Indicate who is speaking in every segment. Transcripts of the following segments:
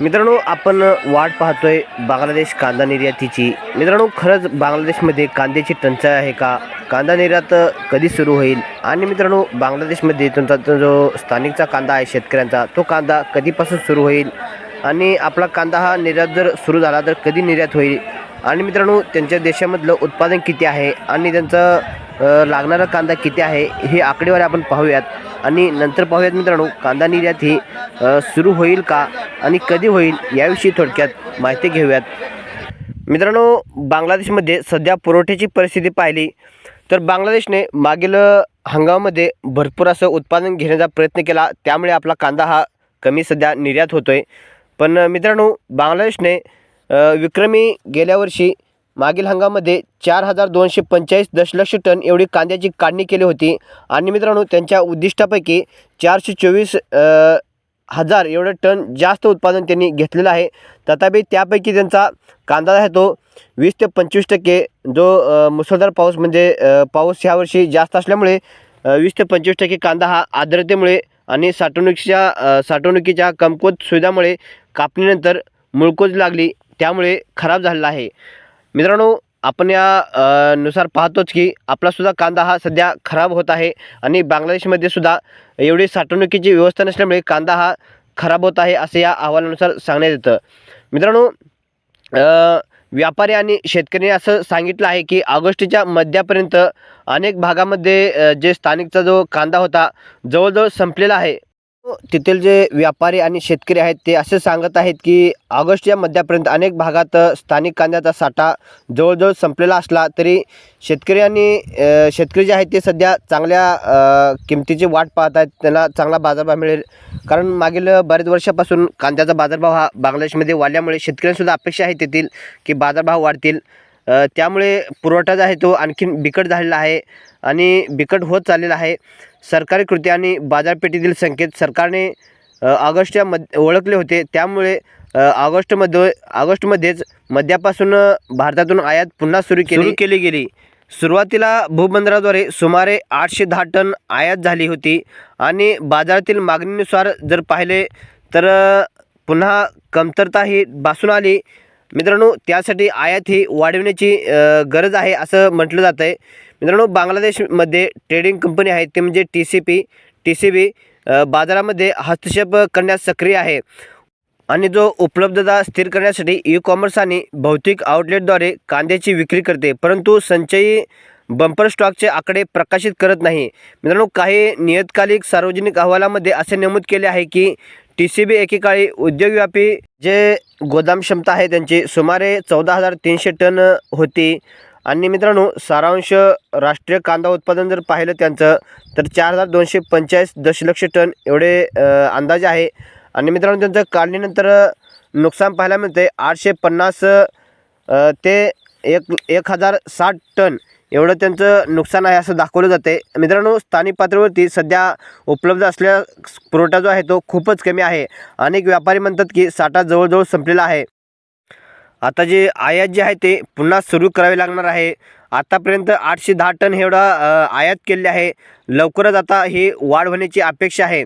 Speaker 1: मित्रांनो आपण वाट पाहतोय बांगलादेश कांदा निर्यातीची. मित्रांनो खरंच बांगलादेशमध्ये कांद्याची टंचाई आहे का? कांदा निर्यात कधी सुरू होईल? आणि मित्रांनो बांगलादेशमध्ये तुमचा जो स्थानिकचा कांदा आहे शेतकऱ्यांचा तो कांदा कधीपासून सुरू होईल? आणि आपला कांदा हा निर्यात जर सुरू झाला तर कधी निर्यात होईल? आणि मित्रांनो त्यांच्या देशामधलं उत्पादन किती आहे? आणि त्यांचं लागणारा कांदा किती आहे हे आकडेवारी आपण पाहूयात. आणि नंतर पाहूयात मित्रांनो कांदा निर्यात ही सुरू होईल का आणि कधी होईल याविषयी थोडक्यात माहिती घेऊयात. मित्रांनो बांगलादेशमध्ये सध्या पुरवठ्याची परिस्थिती पाहिली तर बांगलादेशने मागील हंगामामध्ये भरपूर असं उत्पादन घेण्याचा प्रयत्न केला. त्यामुळे आपला कांदा हा कमी सध्या निर्यात होतो आहे पण मित्रांनो बांगलादेशने विक्रमी गेल्या वर्षी मागील हंगामामध्ये चार हजार दोनशे पंचेचाळीस दशलक्ष टन एवढी कांद्याची काढणी केली होती. आणि मित्रांनो त्यांच्या उद्दिष्टापैकी चारशे चोवीस हजार एवढं टन जास्त उत्पादन त्यांनी घेतलेलं आहे. तथापि त्यापैकी त्यांचा कांदा आहे तो वीस ते पंचवीस टक्के. जो मुसळधार पाऊस म्हणजे पाऊस ह्यावर्षी जास्त असल्यामुळे वीस ते पंचवीस टक्के कांदा हा आर्द्रतेमुळे आणि साठवणुकीच्या साठवणुकीच्या कमकुवत सुविधामुळे कापणीनंतर मुळकोज लागली. त्यामुळे खराब झालेला आहे. मित्रांनो आपण या नुसार पाहतोच की आपलासुद्धा कांदा हा सध्या खराब होत आहे आणि बांगलादेशमध्ये सुद्धा एवढी साठवणुकीची व्यवस्था नसल्यामुळे कांदा हा खराब होत आहे असे या अहवालानुसार सांगण्यात येतं. मित्रांनो व्यापारी आणि शेतकरी असं सांगितलं आहे की ऑगस्टच्या मध्यापर्यंत अनेक भागामध्ये जे स्थानिकचा जो कांदा होता जवळजवळ संपलेला आहे. तेथील जे व्यापारी आणि शेतकरी आहेत ते असे सांगत आहेत की ऑगस्टच्या मध्यापर्यंत अनेक भागात स्थानिक कांद्याचा साठा जवळजवळ संपलेला असला तरी शेतकरी आणि शेतकरी जे आहेत ते सध्या चांगल्या किमतीची वाट पाहत आहेत. त्यांना चांगला बाजारभाव मिळेल. कारण मागील बऱ्याच वर्षापासून कांद्याचा बाजारभाव हा बांगलादेशमध्ये वाढल्यामुळे शेतकऱ्यांसुद्धा अपेक्षा आहे तेथील की बाजारभाव वाढतील. त्यामुळे पुरवठा जो आहे तो आणखीन बिकट झालेला आहे आणि बिकट होत चाललेला आहे. सरकारी कृती आणि बाजारपेठेतील संकेत सरकारने ऑगस्टच्या मध ओळखले होते. त्यामुळे ऑगस्टमध्ये ऑगस्टमध्येच मध्यापासून भारतातून आयात पुन्हा सुरू केली. केली गेली. सुरुवातीला भूबंदराद्वारे सुमारे आठशे दहा टन आयात झाली होती आणि बाजारातील मागणीनुसार जर पाहिले तर पुन्हा कमतरता ही भासून आली. मित्रांनो त्यासाठी आयात ही वाढविण्याची गरज आहे असं म्हटलं जातं आहे मित्रांनो बांगलादेशमध्ये ट्रेडिंग कंपनी आहे ते म्हणजे T C P T C B बाजारामध्ये हस्तक्षेप करण्यास सक्रिय आहे. आणि जो उपलब्धता स्थिर करण्यासाठी ई कॉमर्स आणि भौतिक आउटलेटद्वारे कांद्याची विक्री करते परंतु संचयी बंपर स्टॉकचे आकडे प्रकाशित करत नाही. मित्रांनो काही नियतकालिक सार्वजनिक अहवालामध्ये असे नमूद केले आहे की टी सी बी एकेकाळी उद्योगव्यापी जे गोदाम क्षमता आहे त्यांची सुमारे चौदा हजार तीनशे टन होती. आणि मित्रांनो सारांश राष्ट्रीय कांदा उत्पादन जर पाहिलं त्यांचं तर चार हजार दोनशे पंचेचाळीस दशलक्ष टन एवढे अंदाज आहे. आणि मित्रांनो त्यांचं काढणीनंतर नुकसान पाहायला मिळते आठशे पन्नास ते एक एक हजार साठ टन. एवढं त्यांचं नुकसान आहे असं दाखवलं जाते. मित्रांनो स्थानिक पातळीवरती सध्या उपलब्ध असलेला पुरवठा जो आहे तो खूपच कमी आहे. अनेक व्यापारी म्हणतात की साठा जवळजवळ संपलेला आहे. आता जे आयात जे आहे ते पुन्हा सुरू करावे लागणार आहे. आतापर्यंत आठशे दहा टन एवढा आयात केले आहे. लवकरच आता ही वाढ होण्याची अपेक्षा आहे.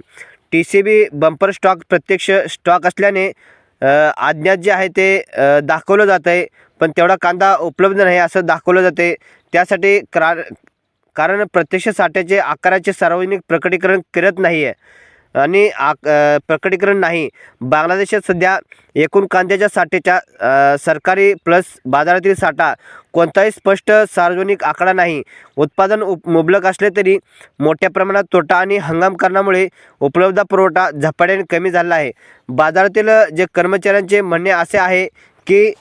Speaker 1: T C B bumper stock प्रत्यक्ष स्टॉक असल्याने आज्ञात जे आहे ते दाखवलं जात आहे पण तेवढा कांदा उपलब्ध नाही असं दाखवलं जाते त्यासाठी करा कारण प्रत्यक्ष साठ्याचे आकाराचे सार्वजनिक प्रकटीकरण करत नाही आहे आणि आक प्रकटीकरण नाही. बांगलादेशात सध्या एकूण कांद्याच्या साठ्याच्या सरकारी प्लस बाजारातील साठा कोणताही स्पष्ट सार्वजनिक आकडा नाही. उत्पादन उप मुबलक असले तरी मोठ्या प्रमाणात तोटा आणि हंगाम कारणामुळे उपलब्ध पुरवठा झपाट्याने कमी झाला आहे. बाजारातील जे कर्मचाऱ्यांचे म्हणणे असे आहे की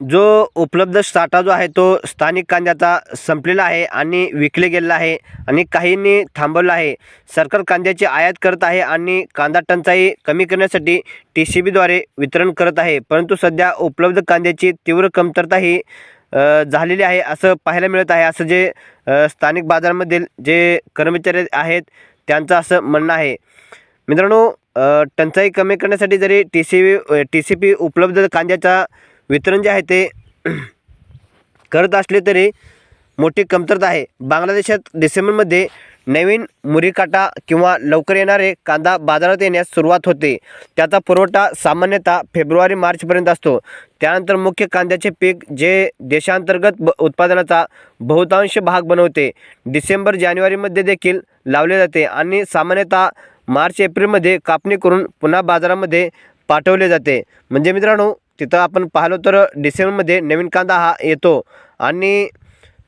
Speaker 1: जो उपलब्ध साठा जो आहे तो स्थानिक कांद्याचा संपलेला आहे आणि विकले गेलेला आहे आणि काहींनी थांबवला आहे. सरकार कांद्याची आयात करत आहे आणि कांदा टंचाई कमी करण्यासाठी टी सी बीद्वारे वितरण करत आहे. परंतु सध्या उपलब्ध कांद्याची तीव्र कमतरता ही झालेली आहे असं पाहायला मिळत आहे. असं जे स्थानिक बाजारामधील जे कर्मचारी आहेत त्यांचं असं म्हणणं आहे. मित्रांनो टंचाई कमी करण्यासाठी जरी T C B T C P उपलब्ध कांद्याचा वितरण जे आहे ते करत असले तरी मोठी कमतरता आहे. बांगलादेशात डिसेंबरमध्ये नवीन मुरीकाटा किंवा लवकर येणारे कांदा बाजारात येण्यास सुरुवात होते. त्याचा पुरवठा सामान्यतः फेब्रुवारी मार्चपर्यंत असतो. त्यानंतर मुख्य कांद्याचे पीक जे देशांतर्गत ब उत्पादनाचा बहुतांश भाग बनवते. डिसेंबर जानेवारीमध्ये देखील लावले जाते आणि सामान्यतः मार्च एप्रिलमध्ये कापणी करून पुन्हा बाजारामध्ये पाठवले जाते. म्हणजे मित्रांनो तिथं आपण पाहिलो तर डिसेंबरमध्ये नवीन कांदा हा येतो. आणि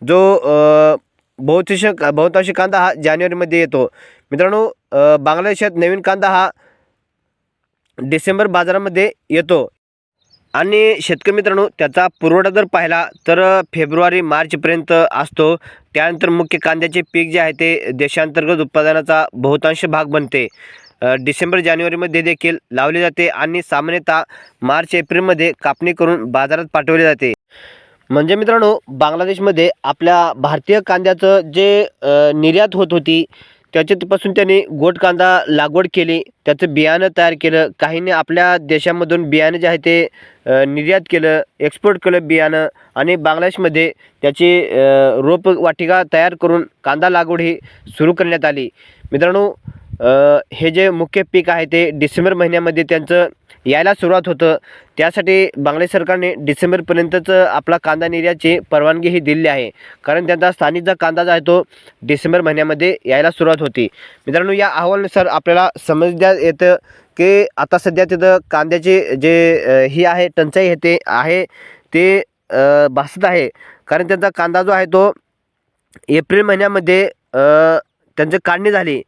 Speaker 1: जो अ, बहुतांश बहुतांश कांदा हा जानेवारीमध्ये येतो. मित्रांनो बांगलादेशात नवीन कांदा हा डिसेंबर बाजारामध्ये येतो. आणि शेतकरी मित्रांनो त्याचा पुरवठा जर पाहिला तर फेब्रुवारी मार्चपर्यंत असतो. त्यानंतर मुख्य कांद्याचे पीक जे आहे ते देशांतर्गत उत्पादनाचा बहुतांश भाग बनते. डिसेंबर जानेवारीमध्ये देखील लावले जाते आणि सामान्यतः मार्च एप्रिलमध्ये कापणी करून बाजारात पाठवले जाते. म्हणजे मित्रांनो बांगलादेशमध्ये आपल्या भारतीय कांद्याचं जे निर्यात होत होती त्याच्यापासून त्यांनी गोड कांदा लागवड केली. त्याचं बियाणं तयार केलं. काहींनी आपल्या देशामधून बियाणं जे आहे ते निर्यात केलं एक्सपोर्ट केलं बियाणं आणि बांगलादेशमध्ये त्याची रोपवाटिका रोप वाटिका तयार करून कांदा लागवड ही सुरू करण्यात आली. मित्रांनो हे जे मुख्य पीक आहे ते डिसेंबर महिन्यामध्ये त्यांचं यायला सुरुवात होतं. त्यासाठी बांगलादेश सरकारने डिसेंबरपर्यंतच आपला कांदा निर्यातची परवानगी ही दिली आहे. कारण त्यांचा स्थानिक जो कांदा जो आहे तो डिसेंबर महिन्यामध्ये यायला सुरुवात होती. मित्रांनो या अहवालानुसार आपल्याला समजण्यात येतं की आता सध्या तिथं कांद्याचे जे ही आहे टंचाई हे ते आहे ते भासत आहे. कारण त्यांचा कांदा जो आहे तो एप्रिल महिन्यामध्ये त्यांची काढणी झाली.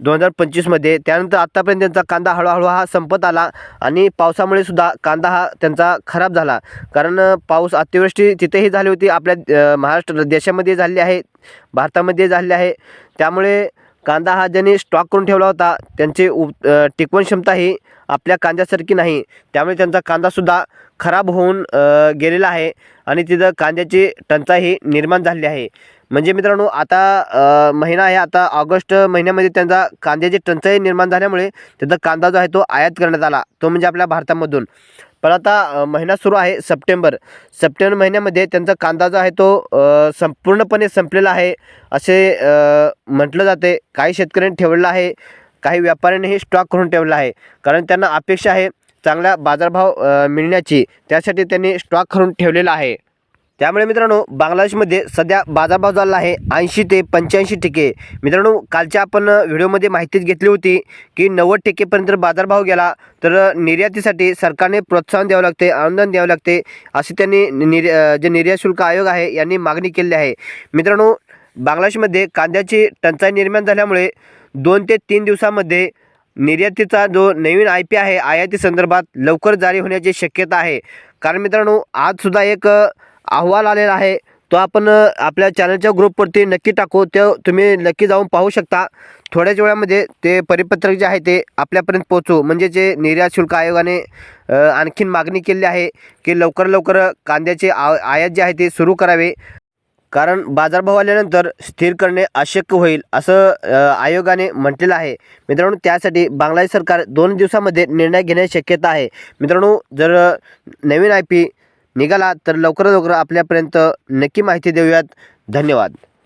Speaker 1: दोन हजार पंचवीसमध्ये त्यानंतर आत्तापर्यंत त्यांचा कांदा हळूहळू हा संपत आला आणि पावसामुळे सुद्धा कांदा हा त्यांचा खराब झाला. कारण पाऊस अतिवृष्टी तिथेही झाली होती. आपल्या महाराष्ट्र देशामध्ये झाली आहे भारतामध्ये झाली आहे. त्यामुळे कांदा हा ज्यांनी स्टॉक करून ठेवला होता त्यांची उप टिकवण क्षमता ही आपल्या कांद्यासारखी नाही. त्यामुळे त्यांचा कांदासुद्धा खराब होऊन गेलेला आहे आणि तिथं कांद्याची टंचाई निर्माण झालेली आहे. म्हणजे मित्रांनो आता महिना आहे आता ऑगस्ट महिन्यामध्ये त्यांचा कांद्याची टंचाई निर्माण झाल्यामुळे त्याचा कांदा जो आहे तो आयात करण्यात आला. तो म्हणजे आपल्या भारतामधून. पण आता महिना सुरू आहे सप्टेंबर. सप्टेंबर महिन्यामध्ये त्यांचा कांदा जो आहे तो संपूर्णपणे संपलेला आहे असे म्हटलं जाते. काही शेतकऱ्यांनी ठेवलेलं आहे काही व्यापाऱ्यांनीही स्टॉक करून ठेवला आहे. कारण त्यांना अपेक्षा आहे चांगला बाजारभाव मिळण्याची. त्यासाठी त्यांनी स्टॉक करून ठेवलेला आहे. त्यामुळे मित्रांनो बांगलादेशमध्ये सध्या बाजारभाव झाला आहे ऐंशी ते पंच्याऐंशी टक्के. मित्रांनो कालच्या आपण व्हिडिओमध्ये माहितीच घेतली होती की नव्वद टक्केपर्यंत जर बाजारभाव गेला तर निर्यातीसाठी सरकारने प्रोत्साहन द्यावं लागते अनुदान द्यावं लागते असे त्यांनी निर् जे निर्यात शुल्क आयोग आहे यांनी मागणी केली आहे. मित्रांनो बांगलादेशमध्ये कांद्याची टंचाई निर्माण झाल्यामुळे दोन ते तीन दिवसामध्ये निर्यातीचा जो नवीन आय पी आहे आयाती संदर्भात लवकर जारी होण्याची शक्यता आहे. कारण मित्रांनो आजसुद्धा एक अहवाल आलेला आहे. तो आपण आपल्या चॅनलच्या ग्रुपवरती नक्की टाकू. ते तुम्ही नक्की जाऊन पाहू शकता. थोड्याच वेळामध्ये ते परिपत्रक जे आहे ते आपल्यापर्यंत पोहोचू. म्हणजे जे निर्यात शुल्क आयोगाने आणखीन मागणी केली आहे की लवकर लवकर कांद्याचे आ आयात जे आहे ते सुरू करावे. कारण बाजारभाव आल्यानंतर स्थिर करणे अशक्य होईल असं आयोगाने म्हटलेलं आहे. मित्रांनो त्यासाठी बांगलादेश सरकार दोन दिवसामध्ये निर्णय घेण्याची शक्यता आहे. मित्रांनो जर नवीन आय पी निघाला तर लवकरात लवकर आपल्यापर्यंत नक्की माहिती देऊयात. धन्यवाद.